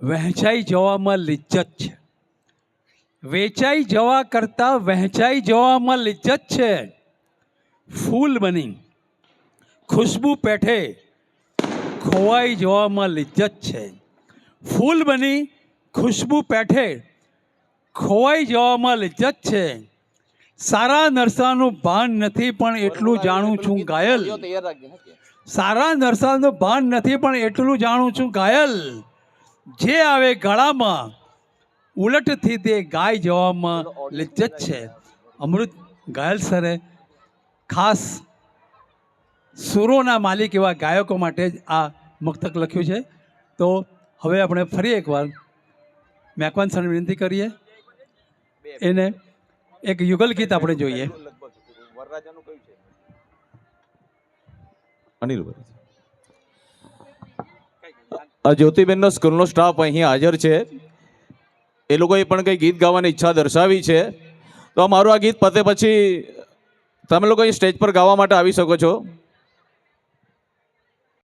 વહેંચાઈ જવામાં લિજ્જત છે. વેચાઈ જવા કરતાં વહેંચાઈ જવામાં લિજ્જત છે. ફૂલ બની ખુશ્બુ પેઠે ખોવાઈ જવામાં લિજ્જત છે. ફૂલ બની ખુશ્બુ પેઠે ખોવાઈ જવામાં લિજ્જત છે. સારા નરસાનું ભાન નથી પણ એટલું જાણું છું ઘાયલ. સારા નરસાનું ભાન નથી પણ એટલું જાણું છું ઘાયલ. જે આવે ગળામાં ઉલટથી તે ગાય જવામાં લિજ્જત છે. અમૃત ઘાયલ સરે ખાસ સુરોના માલિક એવા ગાયકો માટે જ આ મક્તક લખ્યું છે. તો હવે આપણે ફરી એકવાર મેકવાન સરને વિનંતી કરીએ. એને એક યુગલ ગીત આપણે જોઈએ. અનિલભાઈ જ્યોતિબેનનો સ્કૂલનો સ્ટાફ અહીં હાજર છે. એ લોકોએ પણ કંઈ ગીત ગાવાની ઈચ્છા દર્શાવી છે. તો મારું આ ગીત પતે પછી તમે લોકો અહીં સ્ટેજ પર ગાવા માટે આવી શકો છો.